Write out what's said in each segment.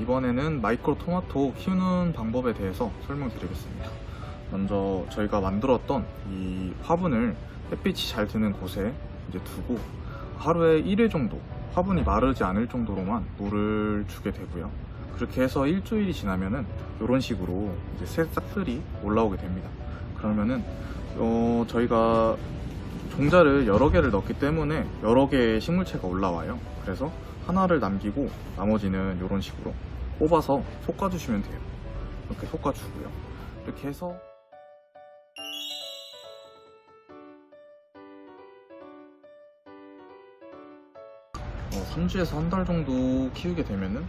이번에는 마이크로 토마토 키우는 방법에 대해서 설명드리겠습니다. 먼저 저희가 만들었던 이 화분을 햇빛이 잘 드는 곳에 이제 두고 하루에 1회 정도 화분이 마르지 않을 정도로만 물을 주게 되고요. 그렇게 해서 일주일이 지나면은 이런 식으로 이제 새 싹들이 올라오게 됩니다. 그러면은 어, 저희가 종자를 여러 개를 넣기 때문에 여러 개의 식물체가 올라와요. 그래서 하나를 남기고 나머지는 이런 식으로 뽑아서 솎아주시면 돼요. 이렇게 솎아주고요. 이렇게 해서 어, 3주에서 한 달 정도 키우게 되면은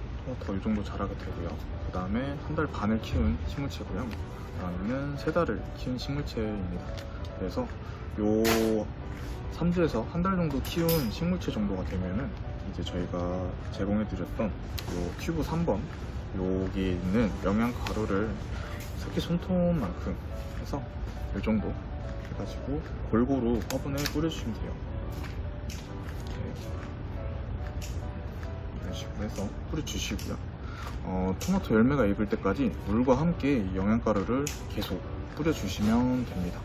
더이 정도 자라게 되고요. 그 다음에 한 달 반을 키운 식물체고요. 그 다음에는 세 달을 키운 식물체입니다. 그래서 요 3주에서 한 달 정도 키운 식물체 정도가 되면은 이제 저희가 제공해드렸던 요 큐브 3번 여기 있는 영양 가루를 새끼 손톱만큼 해서 이 정도 해가지고 골고루 화분에 뿌려주시면 돼요. 이렇게 이런 식으로 해서 뿌려주시고요. 어, 토마토 열매가 익을 때까지 물과 함께 이 영양가루를 계속 뿌려주시면 됩니다.